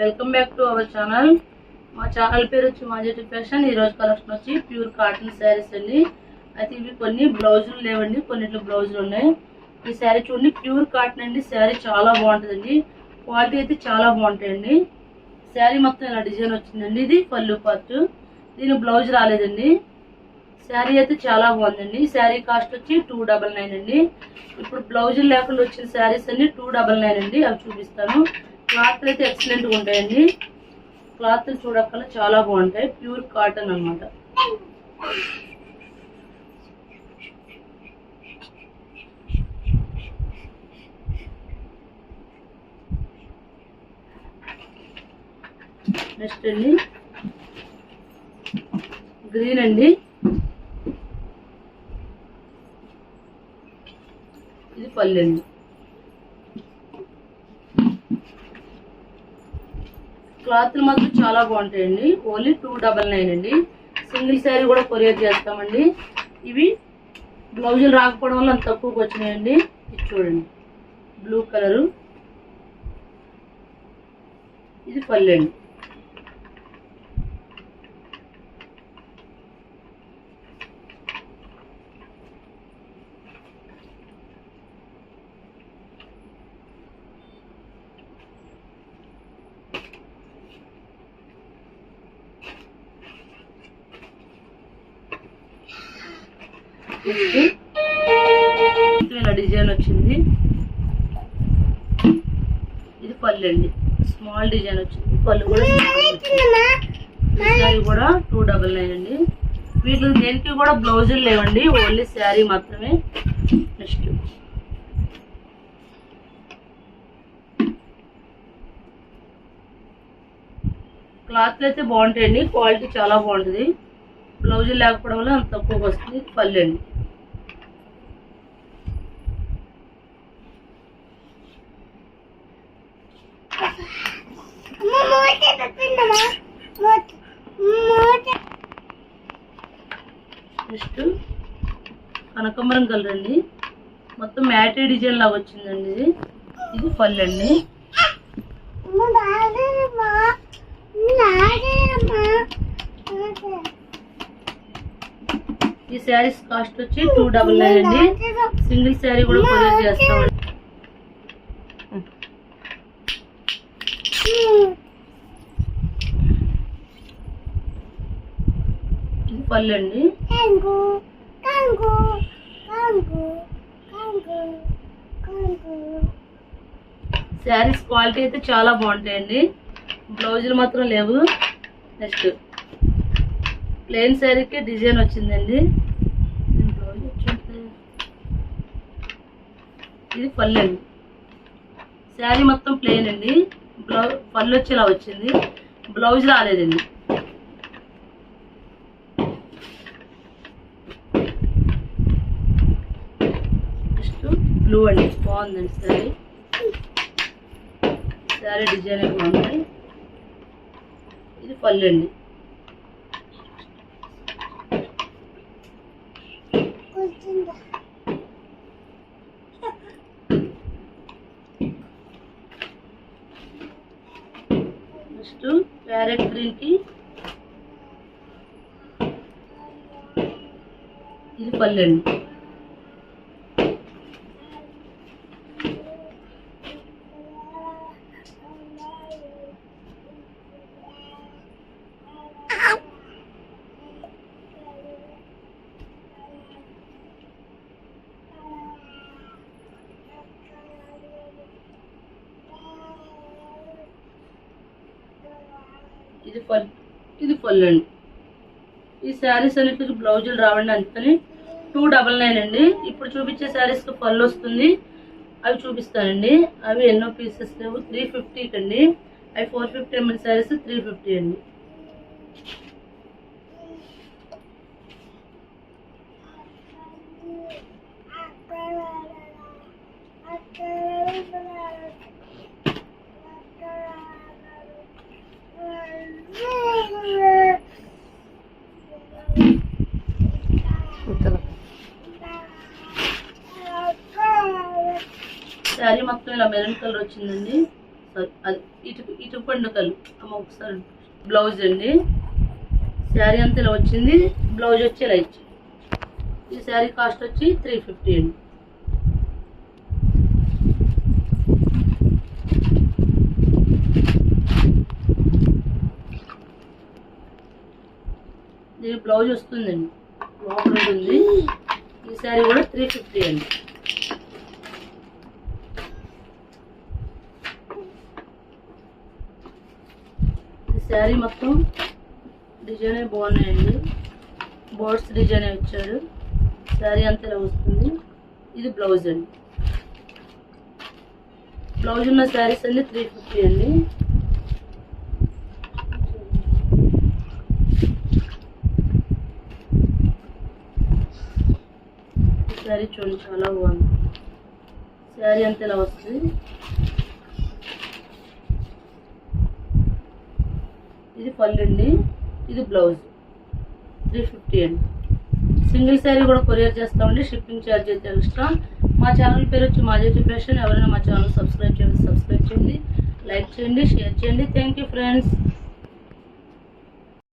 Welcome back to our channel. మా channel పేరు వచ్చి మాజెటి ఫ్యాషన్ ఈ రోజు కలెక్షన్ వచ్చి ప్యూర్ కాటన్ శారీస్ అండి. అయితే ఇవి కొన్ని బ్లౌజులు లేవండి కొన్నిట్లో బ్లౌజులు ఉన్నాయి. ఈ శారీ చూడండి ప్యూర్ కాటన్ అండి. శారీ చాలా బాగుంటుందండి. క్వాలిటీ అయితే చాలా బాగుంటాయండి. శారీ మొత్తం ఇలా డిజైన్ వచ్చిందండి. ఇది పళ్ళు పార్ట్. దీని బ్లౌజ్ రాలేదండి. శారీ అయితే చాలా బాగుందండి. శారీ కాస్ట్ వచ్చి టూ డబల్ నైన్ అండి. ఇప్పుడు బ్లౌజులు లేకుండా వచ్చిన శారీస్ అన్ని టూ డబల్ నైన్ అండి. అవి చూపిస్తాను. క్లాత్ అయితే ఎక్సలెంట్గా ఉంటాయండి. క్లాత్ చూడక్కల చాలా బాగుంటాయి. ప్యూర్ కాటన్ అన్నమాట. నెక్స్ట్ అండి. గ్రీన్ అండి. ఇది పల్లెండి అండి క్లాత్లు మాత్రం చాలా బాగుంటాయండి. ఓన్లీ టూ డబల్ నైన్ అండి. సింగిల్ శారీ కూడా కొరియర్ చేస్తామండి. ఇవి బ్లౌజులు రాకపోవడం వల్ల అంత తక్కువకి వచ్చినాయండి. ఇది చూడండి. Blue colour. ఇది పల్లెండి నెక్స్ట్ ఇలా డిజైన్ వచ్చింది. ఇది పళ్ళు అండి. స్మాల్ డిజైన్ వచ్చింది. పళ్ళు కూడా శారీ కూడా టూ డబల్ నైన్ అండి. వీటికి దేనికి కూడా బ్లౌజులు లేవండి. ఓన్లీ శారీ మాత్రమే. నెక్స్ట్ క్లాత్ అయితే బాగుంటాయండి. క్వాలిటీ చాలా బాగుంటుంది. బ్లౌజులు లేకపోవడం వల్ల అంత తక్కువ వస్తుంది. పళ్ళు అండి నెక్స్ట్ కనకంబరం కలర్ అండి. మొత్తం మ్యాటీ డిజైన్ లాగా వచ్చిందండి. ఇది ఇది పళ్ళు అండి. ఈ శారీస్ కాస్ట్ వచ్చి టూ డబల్ నైన్ అండి. సింగిల్ శారీ కూడా కొరియర్ చేస్తామండి ఇది పళ్ళు అండి శారీస్ క్వాలిటీ అయితే చాలా బాగుంటాయండి. బ్లౌజులు మాత్రం లేవు. నెక్స్ట్ ప్లెయిన్ శారీకి డిజైన్ వచ్చిందండి. ఇది పళ్ళు అండి శారీ మొత్తం ప్లెయిన్ అండి. బ్లౌ పళ్ళు వచ్చేలా వచ్చింది. బ్లౌజ్ రాలేదండి నెక్స్ట్ బ్లూ అండి బాగుందండి శారీ శారీ డిజైన్ బాగుంది ఇది పళ్ళు అండి. నెక్స్ట్ ప్యారెట్ గ్రీన్కి ఇది పళ్ళు అండి. ఇది పల్ ఇది పళ్ళు అండి ఈ శారీస్ అన్నిటికి బ్లౌజులు రావండి అందుకని టూ డబల్ నైన్ అండి. ఇప్పుడు చూపించే శారీస్కి పళ్ళు వస్తుంది. అవి చూపిస్తానండి. అవి ఎన్నో పీసెస్ లేవు. త్రీ ఫిఫ్టీకి అండి అవి four fifty ML saris three fifty అండి. శారీ మొత్తం ఇలా మెరూన్ కలర్ వచ్చిందండి. సారీ, అది ఇటు ఇటు పండుగలు అమ్మ ఒకసారి బ్లౌజ్ అండి. శారీ అంతా ఇలా వచ్చింది. బ్లౌజ్ వచ్చి ఇలా ఇచ్చింది ఈ శారీ కాస్ట్ వచ్చి త్రీ ఫిఫ్టీ అండి. దీని బ్లౌజ్ వస్తుందండి. లోపల ఉంటుంది. ఈ శారీ కూడా త్రీ ఫిఫ్టీ అండి ఈ శారీ మొత్తం డిజైనే బాగున్నాయండి. బోర్డ్స్ డిజైన్ ఇచ్చాడు శారీ అంతా ఇలా వస్తుంది. ఇది బ్లౌజ్ అండి. బ్లౌజ్ ఉన్న శారీస్ అన్ని త్రీ ఫిఫ్టీ అండి. ఈ శారీ చూడండి చాలా బాగుంది. శారీ అంతా ఇలా వస్తుంది ఇది పళ్ళు అండి. ఇది బ్లౌజ్. త్రీ ఫిఫ్టీ అండి. సింగిల్ శారీ కూడా కొరియర్ చేస్తామండి. షిప్పింగ్ ఛార్జ్ అయితే ఎక్స్ట్రా. మా ఛానల్ పేరు వచ్చి మాజీ ఫ్యాషన్ ఎవరైనా మా ఛానల్ సబ్స్క్రైబ్ చేయండి సబ్స్క్రైబ్ చేయండి. లైక్ చేయండి షేర్ చేయండి. Thank you friends